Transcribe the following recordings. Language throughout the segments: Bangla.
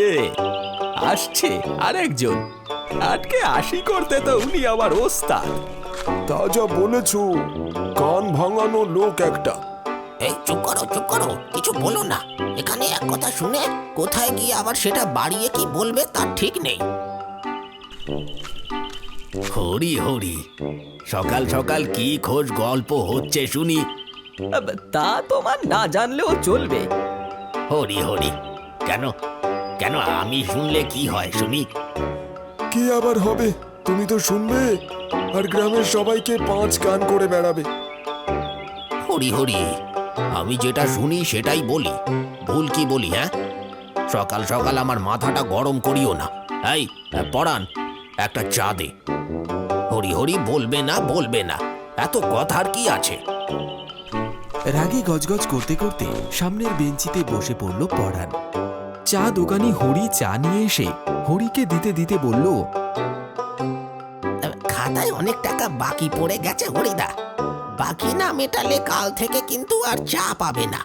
যে আসছে আরেকজন। আটকে আশি করতে তো উনি আমার ওস্তাদ। তা যা বলেছ কান ভাঙানো লোক একটা। এই চুপ করো চুপ করো কিছু বলো না। এখানে এক কথা শুনে কোথায় গিয়ে আবার সেটা বাড়িয়ে কি বলবে তার ঠিক নেই। হরি হরি সকাল সকাল কি খোঁজ গল্প হচ্ছে শুনি। তা তোমার না জানলেও চলবে। হরি হরি কেন? কেন আমি শুনলে কি হয় শুনি কি আবার হবে? তুমি তো শুনবে। আর গ্রামের সবাইকে পাঁচ গান করে বেড়াবে। হরি হরি আমি যেটা শুনি সেটাই বলি। ভুল কি বলি হ্যাঁ? সকাল সকাল আমার মাথাটা গরম করিও না। এই পড়ান একটা চা দে। হরি হরি বলবে না বলবে না। এত কথার কি আছে? রাগে গজগজ করতে করতে সামনের বেঞ্চিতে বসে পড়ল পড়ান চা দোকানি হরি চা নিয়ে এসে হরিকে দিতে দিতে বলল, খাতায় অনেক টাকা বাকি পড়ে গেছে হরিদা। বাকি না মেটালে কাল থেকে কিন্তু আর চা পাবে না।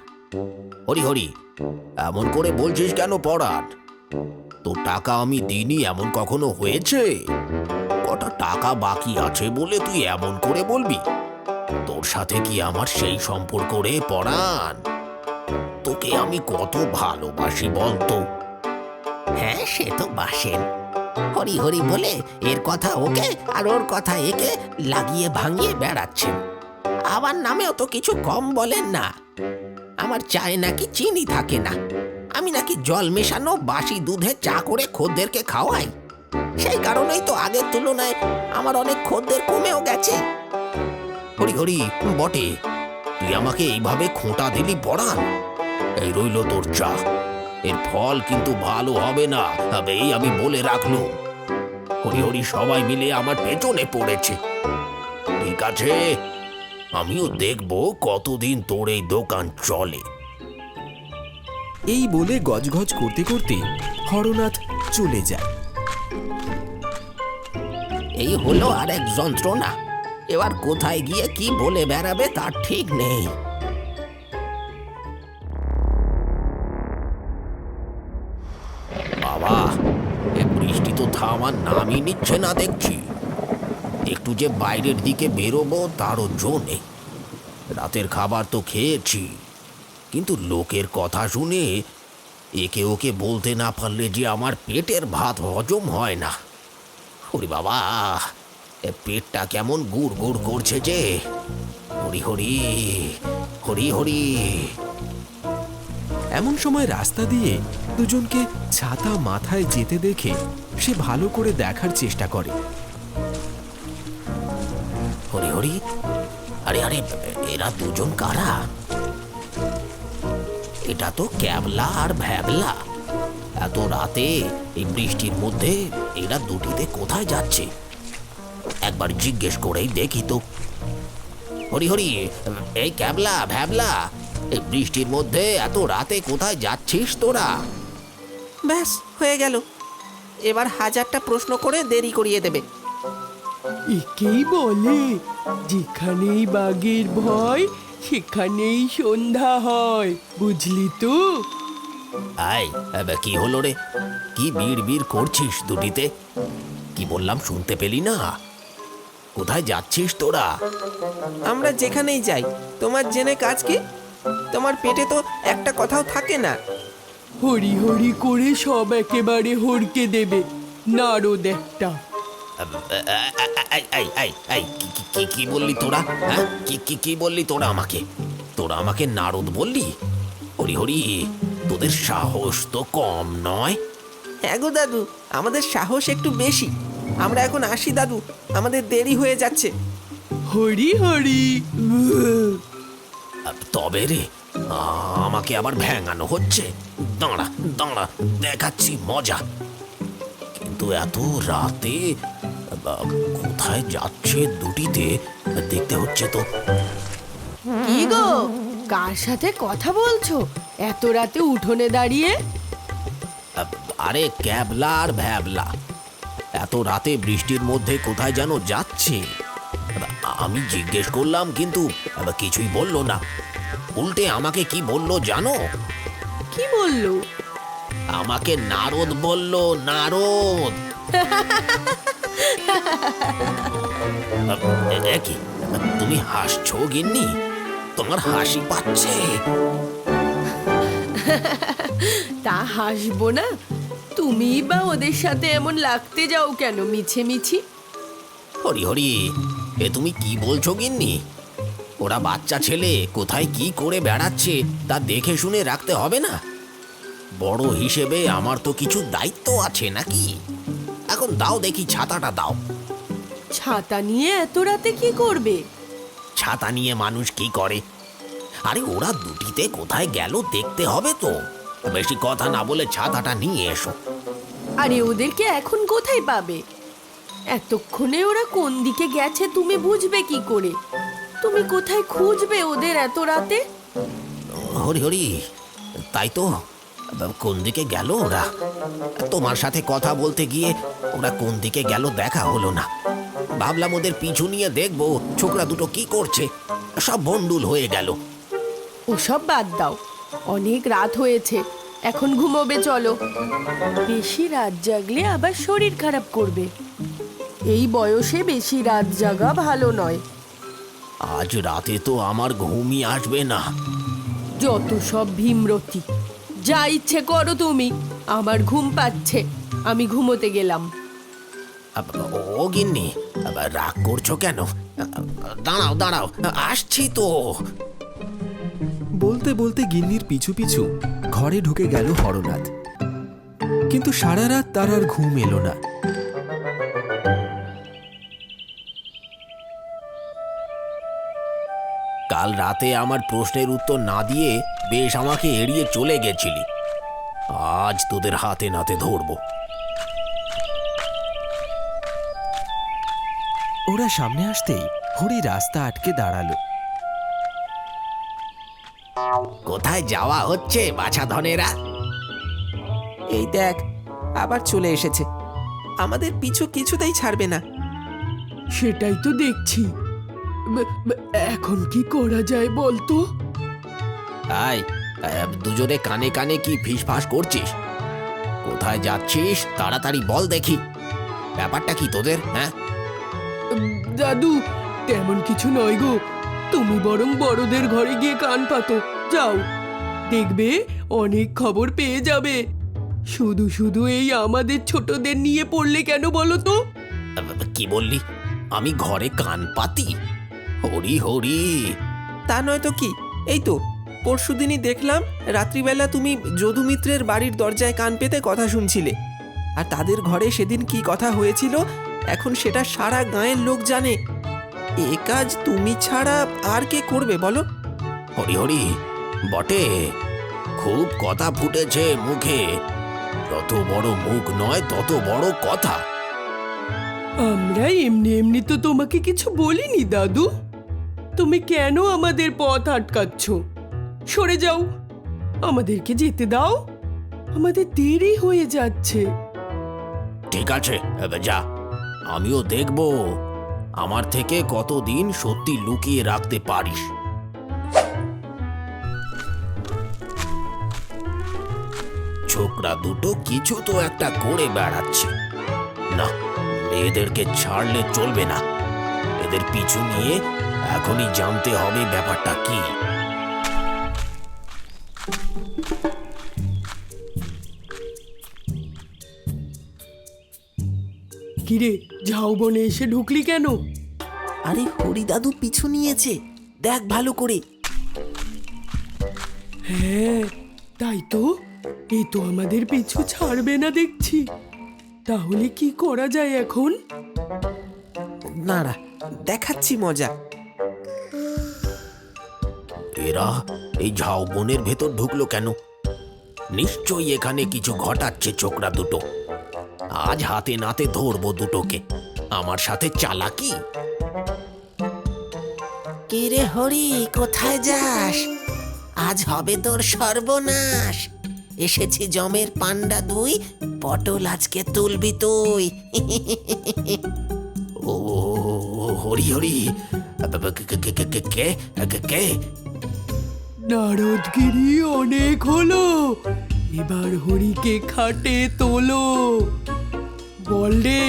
হরি হরি, এমন করে বলছিস কেন পড়ান তো টাকা আমি দিইনি, এমন কখনো হয়েছে? কটা টাকা বাকি আছে বলে তুই এমন করে বলবি? তোর সাথে কি আমার সেই সম্পর্ক রে পড়ান তোকে আমি কত ভালোবাসি বলতো? হ্যাঁ সে তো বাসেন হরি হরি বলে এর কথা ওকে আর ওর কথা একে লাগিয়ে ভাঙিয়ে বেড়াচ্ছেন আমার নামেও তো কিছু কম বলেন না। আমার চায়ে নাকি চিনি থাকে না। আমি নাকি জল মেশানো বাসি দুধে চা করে খদ্দেরকে খাওয়াই। সেই কারণেই তো আগের তুলনায় আমার অনেক খদ্দের কমেও গেছে। হরি হরি, বটে, তুই আমাকে এইভাবে খোঁটা দিলি পড়ান এই রইল তোর চা। এর ফল কিন্তু ভালো হবে না তবে এই আমি বলে রাখল। হরি হরি সবাই মিলে আমার পেছনে পড়েছে। ঠিক আছে আমিও দেখব কতদিন তোর এই দোকান চলে। এই বলে গজগজ করতে করতে হরনাথ চলে যায়। এই হলো আর এক যন্ত্রণা। এবার কোথায় গিয়ে কি বলে বেড়াবে তার ঠিক নেই। থামার নামই নিচ্ছে না দেখছি। একটু যে বাইরের দিকে বেরোবো, তারও জো নেই। রাতের খাবার তো খেয়েছি। কিন্তু লোকের কথা শুনে একে ওকে বলতে না পারলে যে আমার পেটের ভাত হজম হয় না। হরি বাবা পেটটা কেমন গুড় গুড় করছে যে। হরি হরি হরি হরি। এমন সময় রাস্তা দিয়ে দুজনকে ছাতা মাথায় যেতে দেখে সে ভালো করে দেখার চেষ্টা করে। হরি হরি, আরে আরে, এরা দুজন কারা? এটা তো ক্যাবলা আর ভ্যাবলা। এত রাতে এই বৃষ্টির মধ্যে এরা দুটিতে কোথায় যাচ্ছে? একবার জিজ্ঞেস করেই দেখি তো। হরি হরি, এই ক্যাবলা, ভ্যাবলা, এই বৃষ্টির মধ্যে এত রাতে কোথায় যাচ্ছিস তোরা? ব্যাস হয়ে গেল। এবার হাজারটা প্রশ্ন করে দেরি করিয়ে দেবে। একেই বলে যেখানেই বাঘের ভয় সেখানেই সন্ধ্যা হয় বুঝলি তো? আয় এবে কি হলো রে? কি বিড় বিড় করছিস দুটিতে? কি বললাম শুনতে পেলি না? কোথায় যাচ্ছিস তোরা? আমরা যেখানেই যাই তোমার জেনে কাজ কি? তোমার পেটে তো একটা কথাও থাকে না। হরি হরি করে সব একেবারে হরকে দেবে। নারদ একটা। কি- কি- কি কি বললি তোরা? হ্যাঁ? কি কি কি বললি তোরা আমাকে? তোরা আমাকে নারদ বললি? হরি হরি তোদের সাহস তো কম নয়। হ্যাঁ গো দাদু আমাদের সাহস একটু বেশি। আমরা এখন আসি দাদু আমাদের দেরি হয়ে যাচ্ছে। হরি হরি। তবে রে আমাকে আবার ভ্যাঙানো হচ্ছে। দাঁড়া দাঁড়া দেখাচ্ছি মজা। কিন্তু এত রাতে কোথায় যাচ্ছে দুটিতে দেখতে হচ্ছে তো। কি গো কার সাথে কথা বলছো? এত রাতে উঠোনে দাঁড়িয়ে? আরে ক্যাবলা আর ভ্যাবলা। এত রাতে বৃষ্টির মধ্যে কোথায় যেন যাচ্ছে? আমি জিজ্ঞেস করলাম কিন্তু কিছুই বলল না। উল্টে আমাকে কি বলল জানো? কি বলল? আমাকে নারদ বলল নারদ! কি? তুমি হাসছো গিন্নি? তোমার হাসি পাচ্ছে। তা হাসবো না। তুমি বা ওদের সাথে এমন লাগতে যাও কেন মিছে মিছি? হরি হরি এ তুমি কি বলছো গিন্নি? ওরা বাচ্চা ছেলে কোথায় কি করে বেড়াচ্ছে তা দেখে শুনে রাখতে হবে না? বড় হিসেবে আমার তো কিছু দায়িত্ব আছে নাকি? এখন দাও দেখি ছাতাটা দাও। ছাতা নিয়ে এত রাতে কি করবে? ছাতা নিয়ে মানুষ কি করে? আরে ওরা দুটিতে কোথায় গেল দেখতে হবে তো। বেশি কথা না বলে ছাতাটা নিয়ে এসো। আরে ওদেরকে এখন কোথায় পাবে? এতক্ষণে ওরা কোন দিকে গেছে তুমি বুঝবে কি করে? তুমি কোথায় খুঁজবে ওদের এত রাতে? হরি হরি তাই তো। কোন দিকে গেল ওরা? তোমার সাথে কথা বলতে গিয়ে ওরা কোন দিকে গেল দেখা হলো না। ভাবলাম ওদের পিছু নিয়ে দেখব ছোকরা দুটো কি করছে। সব বন্ডুল হয়ে গেল। ওসব বাদ দাও। অনেক রাত হয়েছে এখন ঘুমোবে চলো। বেশি রাত জাগলে আবার শরীর খারাপ করবে। এই বয়সে বেশি রাত জাগা ভালো নয়। আজ রাতে তো আমার ঘুমই আসবে না। যত সব ভীমরতি যা ইচ্ছে করো তুমি আমার ঘুম পাচ্ছে আমি ঘুমোতে গেলাম। ও গিন্নি রাগ করছ কেন? দাঁড়াও দাঁড়াও আসছি তো। বলতে বলতে গিন্নির পিছু পিছু ঘরে ঢুকে গেল হরনাথ। কিন্তু সারা রাত তার আর ঘুম এলো না। কাল রাতে আমার প্রশ্নের উত্তর না দিয়ে বেশ আমাকে এড়িয়ে চলে গেছিলি। আজ তোদের হাতে নাতে ধরবো। ওরা সামনে আসতেই হরি রাস্তা আটকে দাঁড়াল। কোথায় যাওয়া হচ্ছে বাছা ধনেরা? এই দেখ আবার চলে এসেছে। আমাদের পিছু কিছুতেই ছাড়বে না। সেটাই তো দেখছি। এখন কি করা যায় বলতো? আহ, দুজনে কানে কানে কি ফিসফাস করছিস? কোথায় যাচ্ছিস? তাড়াতাড়ি বল দেখি। ব্যাপারটা কি তোদের হ্যাঁ? দাদু তেমন কিছু নয় গো। তুমি বরং বড়দের ঘরে গিয়ে কান পাতো যাও। দেখবে অনেক খবর পেয়ে যাবে। শুধু শুধু এই আমাদের ছোটদের নিয়ে পড়লে কেন বলো তো? কি বললি? আমি ঘরে কান পাতি? হরি হরি। তা নয় তো কি? এই তো পরশু দিনই দেখলাম রাত্রিবেলা তুমি যদুমিত্রের বাড়ির দরজায় কান পেতে কথা শুনছিলে। আর তাদের ঘরে সেদিন কি কথা হয়েছিল? এখন সেটা সারা গাঁয়ের লোক জানে। এ কাজ তুমি ছাড়া আর কে করবে বলো? হরি হরি বটে খুব কথা ফুটেছে মুখে। যত বড় মুখ নয় তত বড় কথা। আমরা এমনি এমনি তো তোমাকে কিছু বলিনি দাদু। তুমি কেন আমাদের পথ আটকাচ্ছ? সরে যাও। আমাদেরকে যেতে দাও। আমাদের দেরি হয়ে যাচ্ছে। ঠিক আছে যা। আমিও দেখব আমার থেকে কতদিন সত্যি লুকিয়ে রাখতে পারিস। ছোকরা দুটো কিছু তো একটা করে বেড়াচ্ছে। না, মেয়েদেরকে ছাড়লে চলবে না। এদের পিছু নিয়ে এখনই জানতে হবে ব্যাপারটা কি। কিরে ঝাউ বনে এসে ঢুকলি কেন? আরে হরি দাদু পিছু নিয়েছে। দেখ ভালো করে। হ্যাঁ তাই তো। এই তো আমাদের পিছু ছাড়বে না দেখছি। তাহলে কি করা যায় এখন? নাড়া দেখাচ্ছি মজা। এরা? এই ঝাউবনের ভেতর ঢুকলো কেন? নিশ্চয়ই এখানে কিছু ঘটাচ্ছে ছোকরা দুটো। আজ হাতে নাতে ধরবো দুটোকে। আমার সাথে চালাকি? কে হরি কোথায় যাস? আজ হবে তোর সর্বনাশ। এসেছি জমের পান্ডা দুই পটল আজকে তুলবি তুই। ও হরি হরি। কে কে কে নারদগিরি অনেক হলো এবার হরিকে খাটে তোলো বল রে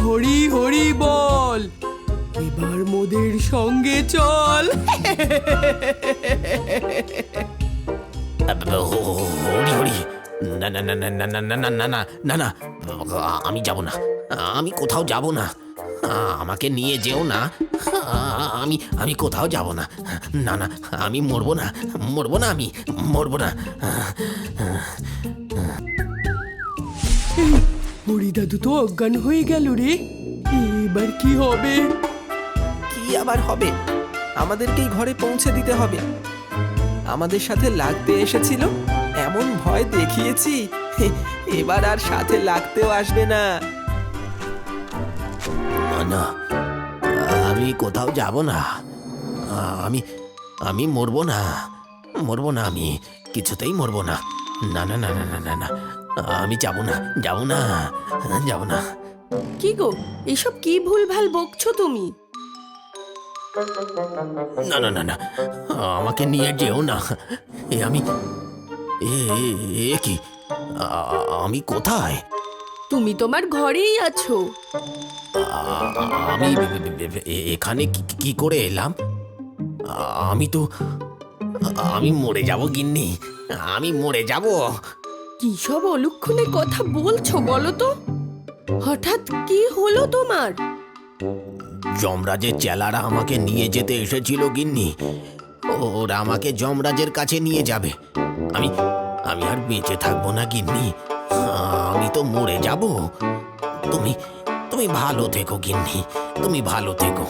হরি হরি বল এবার মোদের সঙ্গে চল হরি হরি না না না না না না না না না না আমি যাব না আমি কোথাও যাব না আমাকে নিয়ে যেও না। আমি আমি কোথাও যাব না। না না আমি মরবো না। মরবো না আমি মরবো না। হরি দাদু তো অজ্ঞান হয়ে গেল রে। এবার কি হবে? কি আবার হবে? আমাদেরকেই ঘরে পৌঁছে দিতে হবে। আমাদের সাথে লাগতে এসেছিল এমন ভয় দেখিয়েছি এবার আর সাথে লাগতেও আসবে না। না। আমি কোথাও যাব না। আমি আমি মরবো না। মরবো না আমি। কিছুতেই মরবো না। না না না না না না না। আমি যাব না যাব না যাব না। কি গো এসব কি ভুলভাল বকছো তুমি? না না না না। আমাকে নিয়ে যেও না। এ আমি এ কি? আমি কোথায়? তুমি তোমার ঘরেই আছো। আমি এখানে কি- করে এলাম? আমি তো আমি মরে যাব গিন্নি। আমি মরে যাব। কি সব অলক্ষণে কথা বলছো বলো তো? হঠাৎ কি হলো তোমার? যমরাজের চেলারা আমাকে নিয়ে যেতে এসেছিল গিন্নি। ওরা আমাকে যমরাজের কাছে নিয়ে যাবে। আমি আমি আর বেঁচে থাকব না গিন্নি। আমি তো মরে যাব। তুমি তুমি ভালো থেকো গিন্নি তুমি ভালো থেকো।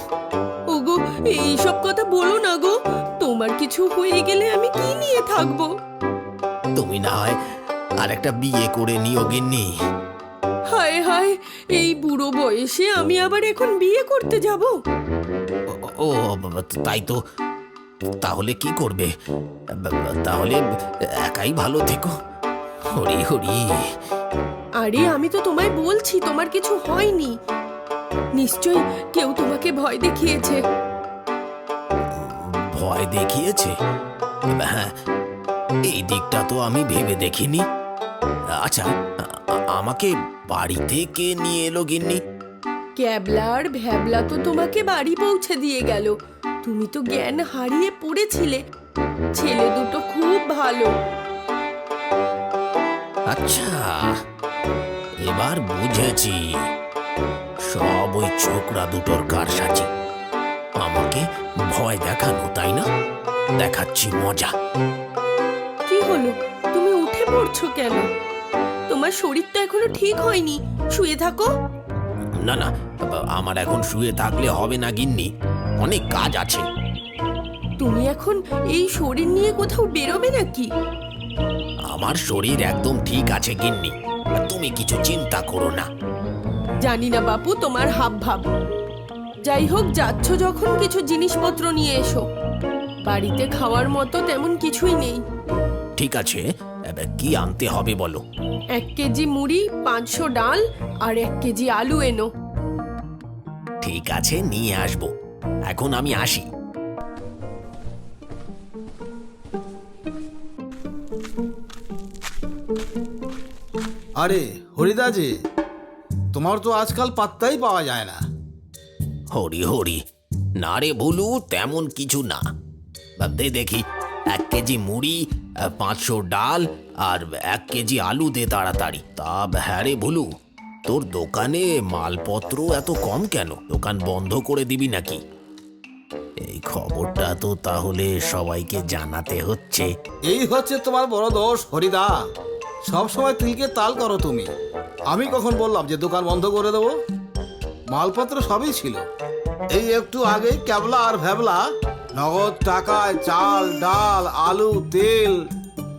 ওগো এইসব কথা বলো না গো। তোমার কিছু হয়ে গেলে আমি কি নিয়ে থাকব? তুমি না হয় আর একটা বিয়ে করে নিও গিন্নি। হায় হায় এই বুড়ো বয়সে আমি আবার এখন বিয়ে করতে যাব? ও- তাই তো। তাহলে কি করবে? তাহলে একাই ভালো থেকো। হরি হরি। আরে আমি তো তোমায় বলছি তোমার কিছু হয়নি। নিশ্চয়ই কেউ তোমাকে ভয় দেখিয়েছে। ভয় দেখিয়েছে? হ্যাঁ এই দিকটা তো আমি ভেবে দেখিনি। আচ্ছা আমাকে বাড়িতে কে নিয়ে এলো গিন্নি? ক্যাবলার ভ্যাবলা তো তোমাকে বাড়ি পৌঁছে দিয়ে গেল। তুমি তো জ্ঞান হারিয়ে পড়েছিলে। ছেলে দুটো খুব ভালো। আচ্ছা এবার বুঝেছি। সব ওই ছোকরা দুটোর কারসাজি আমাকে ভয় দেখানো তাই না? দেখাচ্ছি মজা। কি হলো? তুমি উঠে পড়ছো কেন? তোমার শরীর তো এখনও ঠিক হয়নি। শুয়ে থাকো। না না আমার এখন শুয়ে থাকলে হবে না গিন্নি। অনেক কাজ আছে। তুমি এখন এই শরীর নিয়ে কোথাও বেরোবে নাকি? আমার শরীর একদম ঠিক আছে গিন্নি। তুমি কিছু চিন্তা করো না। জানি না বাপু তোমার হাব ভাব যাই হোক যাচ্ছ যখন কিছু জিনিসপত্র নিয়ে এসো। বাড়িতে খাওয়ার মতো তেমন কিছুই নেই। ঠিক আছে এবার কি আনতে হবে বলো? এক কেজি মুড়ি পাঁচশো ডাল আর এক কেজি আলু এনো। ঠিক আছে নিয়ে আসব। এখন আমি আসি। আরে হরিদা যে তোমার তো আজকাল পাত্তাই পাওয়া যায় না। হরি হরি না রে ভুলু তেমন কিছু না। দে দেখি এক কেজি মুড়ি পাঁচশো ডাল আর এক কেজি আলু দে তাড়াতাড়ি। তা হ্যাঁ রে ভুলু তোর দোকানে মালপত্র এত কম কেন? দোকান বন্ধ করে দিবি নাকি? এই খবরটা তো তাহলে সবাইকে জানাতে হচ্ছে। এই হচ্ছে তোমার বড় দোষ হরিদা। সব সময় তিলকে তাল করো তুমি। আমি কখন বললাম যে দোকান বন্ধ করে দেবো? মালপত্র সবই ছিল। এই একটু আগে ক্যাবলা আর ভ্যাবলা নগদ টাকায় চাল ডাল আলু তেল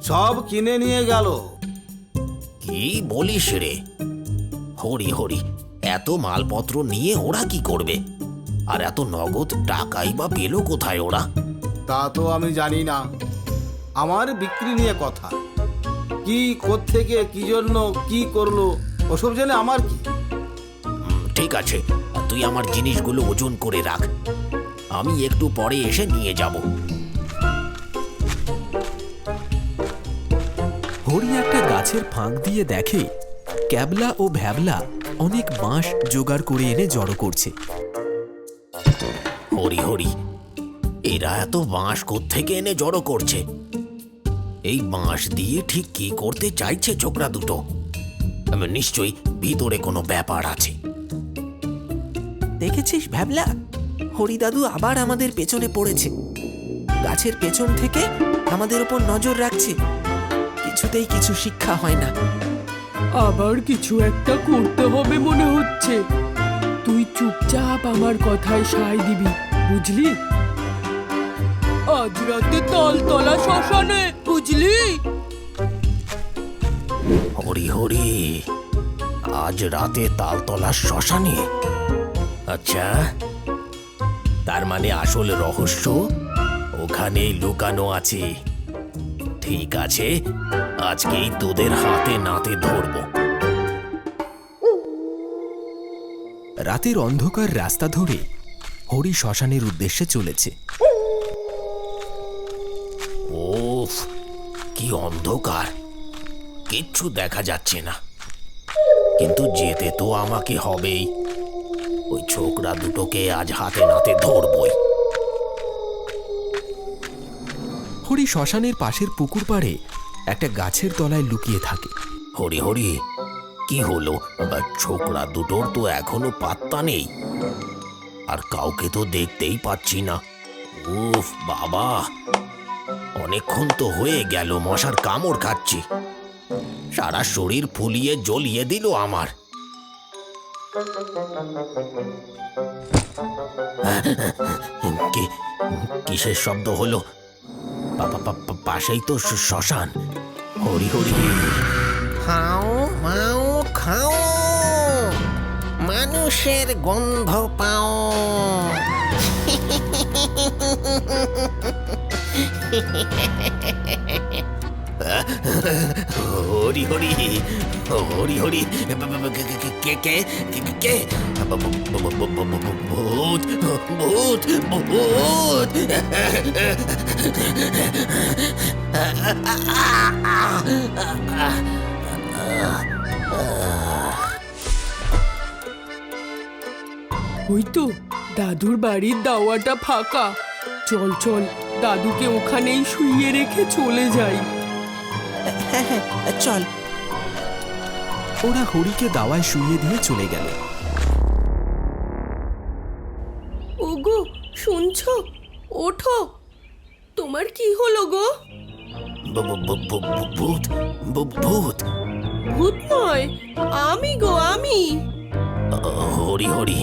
সব কিনে নিয়ে গেল। কি বলিস রে? হরি হরি এত মালপত্র নিয়ে ওরা কি করবে? আর এত নগদ টাকাই বা পেল কোথায় ওরা? তা তো আমি জানি না। আমার বিক্রি নিয়ে কথা। কি থেকে কি জন্য কি করল? ওসব জেনে আমার কি? ঠিক আছে। তুই আমার জিনিসগুলো ওজন করে রাখ। আমি একটু পরে এসে নিয়ে যাব। হরি একটা গাছের ফাঁক দিয়ে দেখে ক্যাবলা ও ভ্যাবলা অনেক বাঁশ জোগাড় করে এনে জড়ো করছে। হরি হরি এরা এত বাঁশ থেকে এনে জড়ো করছে? এই বাঁশ দিয়ে ঠিক কি করতে চাইছে ছোকরা দুটো? আম, নিশ্চয়ই ভিতরে কোনো ব্যাপার আছে। দেখেছিস ভ্যাবলা? হরিদাদু আবার আমাদের পেছনে পড়েছে। গাছের পেছন থেকে আমাদের উপর নজর রাখছে। কিছুতেই কিছু শিক্ষা হয় না। আবার কিছু একটা করতে হবে মনে হচ্ছে। তুই চুপচাপ আমার কথায় সায় দিবি বুঝলি? আজ রাতে তালতলা শ্মশানে বুঝলি হরি হরি আজ রাতে তালতলা শ্মশানে। আচ্ছা তার মানে আসল রহস্য ওখানেই লুকানো আছে। ঠিক আছে আজকেই তোদের হাতে নাতে ধরবো। রাতের অন্ধকার রাস্তা ধরে হরি শ্মশানের উদ্দেশ্যে চলেছে। ওফ কি অন্ধকার? কিচ্ছু দেখা যাচ্ছে না। কিন্তু যেতে তো আমাকে হবেই। ওই ছোকরা দুটোকে আজ হাতে নাতে ধরবই। হরি শ্মশানের পাশের পুকুর পাড়ে একটা গাছের তলায় লুকিয়ে থাকে। হরি হরি কি হলো? ছোকরা দুটোর তো এখনও পাত্তা নেই। আর কাউকে তো দেখতেই পাচ্ছি না। উফ বাবা! অনেকক্ষণ তো হয়ে গেল, মশার কামড় খাচ্ছি। সারা শরীর ফুলিয়ে জ্বলিয়ে দিল আমার। কিসের শব্দ হলো? পাশেই তো শ্মশান। হরি হরি। খাও, মাও, খাও। মানুষের গন্ধ পাও। হরি হরি হরি হরি কে কে কে কে কে ভূত ভূত ভূত ওই তো দাদুর বাড়ির দাওয়াটা ফাঁকা চল চল দাদুকে ওখানেই শুইয়ে রেখে চলে যাই। হ্যাঁ হ্যাঁ চল। ওরা হরিকে দাওয়ায় শুইয়ে দিয়ে চলে গেল। ওগো শুনছো? ওঠো। তোমার কি হলো গো? ভূত ভূত। ভূত নয় আমি গো আমি। হরি হরি।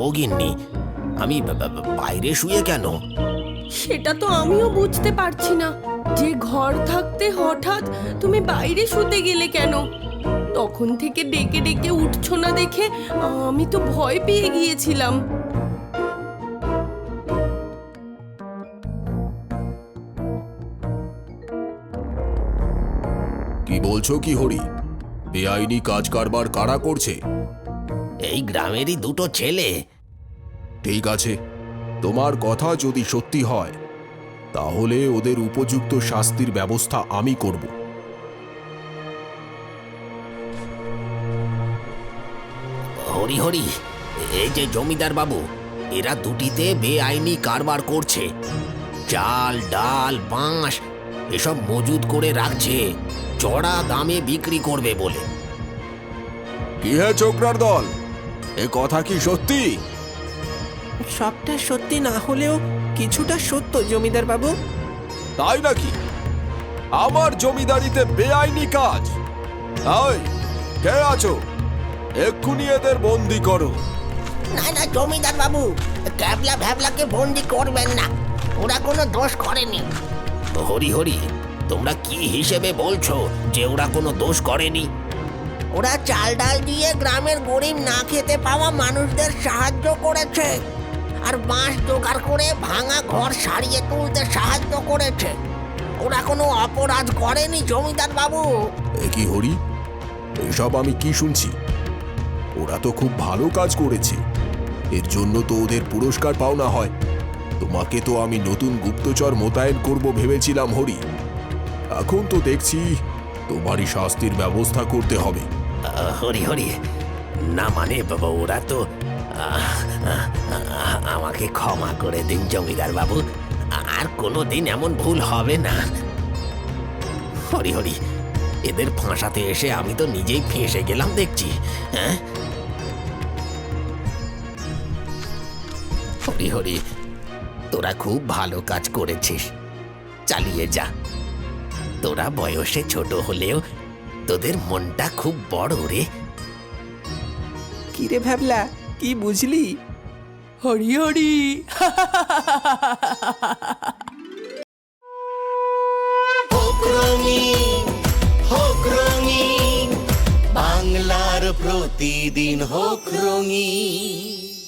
ও গিন্নি আমি বাইরে শুয়ে কেন? সেটা তো আমিও বুঝতে পারছি না। যে ঘর থাকতে হঠাৎ তুমি বাইরে শুতে গেলে কেন? তখন থেকে ডেকে ডেকে উঠছো না দেখে আমি তো ভয় পেয়ে গিয়েছিলাম। কি বলছো কি হরি? বেআইনি কাজ কারবার কারা করছে? এই গ্রামেরই দুটো ছেলে। ঠিক আছে। তোমার কথা যদি সত্যি হয় তাহলে ওদের উপযুক্ত শাস্তির ব্যবস্থা আমি করব। হরি হরি এই যে জমিদার বাবু এরা দুটিতে বেআইনি কারবার করছে। চাল ডাল বাঁশ এসব মজুদ করে রাখছে চড়া দামে বিক্রি করবে বলে। কি হে চোকরার দল? এ কথা কি সত্যি? সবটা সত্যি না হলেও কিছুটা সত্য জমিদার বাবু। তাই নাকি? আমার জমিদারিতে বেআইনি কাজ। এই কে আছো? এক্ষুনি এদের বন্দি করো। না না জমিদার বাবু ক্যাবলা ভ্যাবলাকে বন্দি করবেন না। ওরা কোনো দোষ করেনি। হরি হরি তোমরা কি হিসেবে বলছো যে ওরা কোনো দোষ করেনি? ওরা চাল ডাল দিয়ে গ্রামের গরিব না খেতে পাওয়া মানুষদের সাহায্য করেছে। আর বাঁশ জোগাড় করে ভাঙা ঘর সারিয়ে তুলতে সাহায্য করেছে। ওরা কোনো অপরাধ করেনি জমিদার বাবু। এ কি হরি? এসব আমি কি শুনছি? ওরা তো খুব ভালো কাজ করেছে। এর জন্য তো ওদের পুরস্কার পাওনা হয়। তোমাকে তো আমি নতুন গুপ্তচর মোতায়েন করব ভেবেছিলাম হরি। এখন তো দেখছি তোমারই শাস্তির ব্যবস্থা করতে হবে। হরি হরি। না মানে বাবা ওরা তো আমাকে ক্ষমা করে দিন জমিদার বাবু আর কোনো দিন এমন ভুল হবে না। হরি হরি, এদের ফাঁসাতে এসে আমি তো নিজেই ফেঁসে গেলাম, দেখছি। হ্যাঁ? হরি হরি, তোরা খুব ভালো কাজ করেছিস। চালিয়ে যা। তোরা বয়সে ছোট হলেও তোদের মনটা খুব বড় রে। কি রে ভাবলা কি বুঝলি? হরি হরি। বাংলার প্রতিদিন হোক রঙিন।